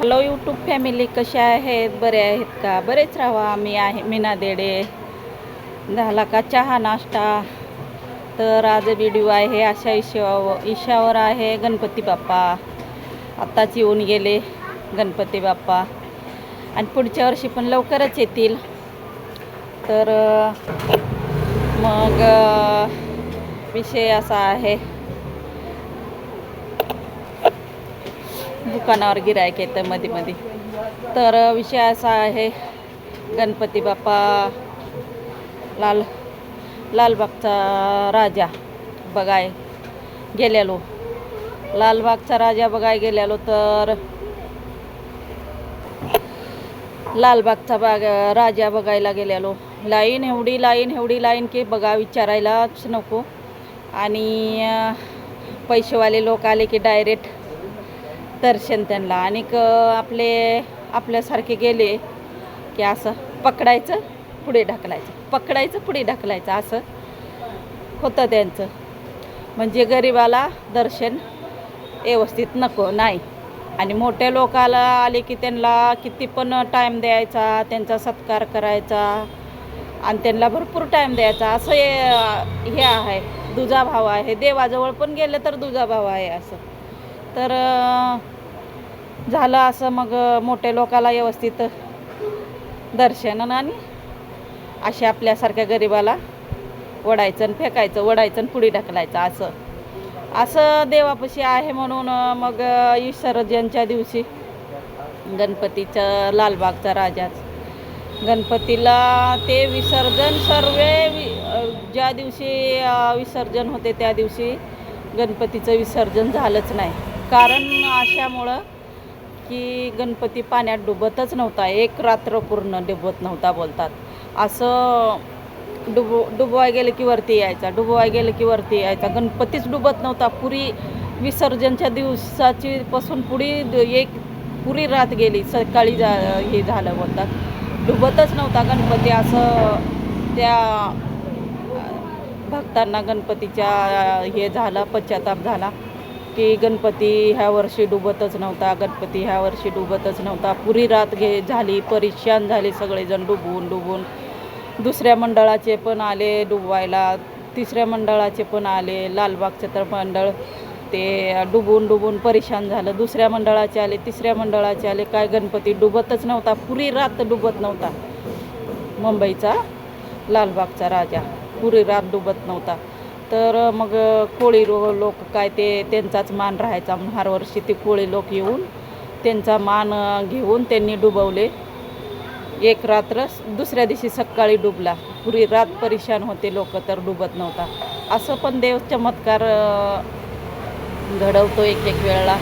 Hello YouTube family कशा आहेत? बरे आहेत का? बरेच राहा मी आहे मीना देडे. झाला का चहा नाश्ता? तर आज व्हिडिओ आहे अशा इशावर ईशावर आहे गणपती बाप्पा. आत्ताच येऊन गेले गणपती बाप्पा. आणि पुढच्या वर्षी पण लवकरच येतील. तर मग विषय असा आहे. दुकानावर गिरायक येतं मध्ये मध्ये तर विषय असा आहे गणपती बाप्पा लाल लालबागचा राजा बघाय गेलेलो. लालबागचा राजा बघाय गेलेलो तर लालबागचा बाग राजा बघायला गेलेलो. लाईन एवढी लाईन एवढी लाईन की बघा विचारायलाच नको. आणि पैसेवाले लोक आले की डायरेक्ट दर्शन त्यांना. आणि आपले आपल्यासारखे गेले की असं पकडायचं पुढे ढकलायचं. पकडायचं पुढे ढकलायचं असं होतं त्यांचं. म्हणजे गरिबाला दर्शन व्यवस्थित नको नाही. आणि मोठ्या लोकाला आले की त्यांना किती पण टाईम द्यायचा त्यांचा सत्कार करायचा आणि त्यांना भरपूर टाईम द्यायचा. असं हे हे आहे. दुजाभाव आहे. देवाजवळ पण गेलं तर दुजाभाव आहे असं. तर झालं असं मग मोठ्या लोकाला व्यवस्थित दर्शन आणि असे आपल्यासारख्या गरिबाला वडायचं आणि फेकायचं वडायचं आणि पुढे ढकलायचं असं. असं देवापाशी आहे म्हणून मग विसर्जनच्या दिवशी गणपतीचा लालबागचा राजाच. गणपतीला ते विसर्जन सर्व वि- ज्या दिवशी विसर्जन होते त्या दिवशी गणपतीचं विसर्जन झालंच नाही. कारण अशामुळं की गणपती पाण्यात डुबतच नव्हता. एक रात्र पूर्ण डुबत नव्हता बोलतात. असं डुब डुबवाय गेलं की वरती यायचा डुबवाय गेलं की वरती यायचा. गणपतीच डुबत नव्हता. पुरी विसर्जनच्या दिवसाची पासून पुढी द- एक पुरी रात गेली. सकाळी जा हे झालं बोलतात. डुबतच नव्हता गणपती असं त्या भक्तांना गणपतीच्या हे झाला पश्चाताप झाला. की गणपती ह्या वर्षी डुबतच नव्हता गणपती ह्या वर्षी डुबतच नव्हता. पुरी रात घे झाली परेशान झाले सगळेजण डुबून डुबून. दुसऱ्या मंडळाचे पण आले डुबवायला तिसऱ्या मंडळाचे पण आले लालबागचे तर मंडळ ते डुबून डुबून परेशान झालं. दुसऱ्या मंडळाचे आले तिसऱ्या मंडळाचे आले काय गणपती डुबतच नव्हता पुरी रात डुबत नव्हता. मुंबईचा लालबागचा राजा पुरी रात डुबत नव्हता. तर मग कोळी रो लोक काय ते त्यांचाच मान राहायचा म्हणून हर वर्षी ते कोळी लोक येऊन त्यांचा मान घेऊन त्यांनी डुबवले. एक रात्र दुसऱ्या दिवशी सकाळी डुबला. पुरी रात परेशान होते लोक तर डुबत नव्हता. असं पण देव चमत्कार घडवतो एक एक वेळेला.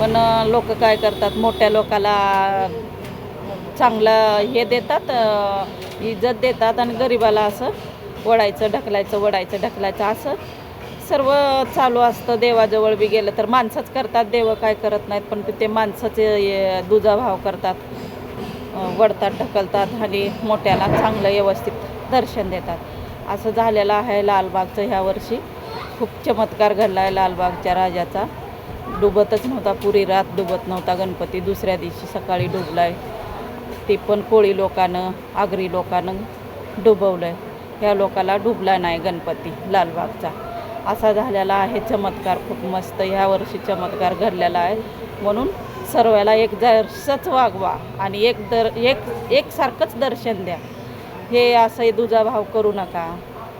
पण लोक काय करतात मोठ्या लोकाला चांगलं हे देतात इज्जत देतात आणि गरिबाला असं वडायचं ढकलायचं वडायचं ढकलायचं असं सर्व चालू असतं. देवाजवळ बी गेलं तर माणसंच करतात. देव काय करत नाहीत पण ते माणसाचे दुजाभाव करतात. वडतात ढकलतात आणि मोठ्याला चांगलं व्यवस्थित दर्शन देतात. असं झालेलं आहे लालबागचं ह्या वर्षी. खूप चमत्कार घडला आहे लालबागच्या राजाचा. डुबतच नव्हता पुरी रात डुबत नव्हता. गणपती दुसऱ्या दिवशी सकाळी डुबलाय. ते पण कोळी लोकानं आगरी लोकानं डुबवलं आहे ह्या लोकाला डुबला नाही गणपती लालबागचा. असा झालेला आहे चमत्कार खूप मस्त ह्या वर्षी चमत्कार घडलेला आहे. म्हणून सर्वाला एक दर्शच वागवा आणि एक दर एक एकसारखंच दर्शन द्या. हे असं दुजाभाव करू नका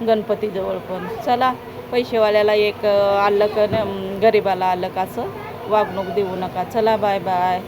गणपतीजवळ पण. चला पैसेवाल्याला एक आलं क न- गरिबाला आलं का असं वागणूक देऊ नका. चला बाय बाय.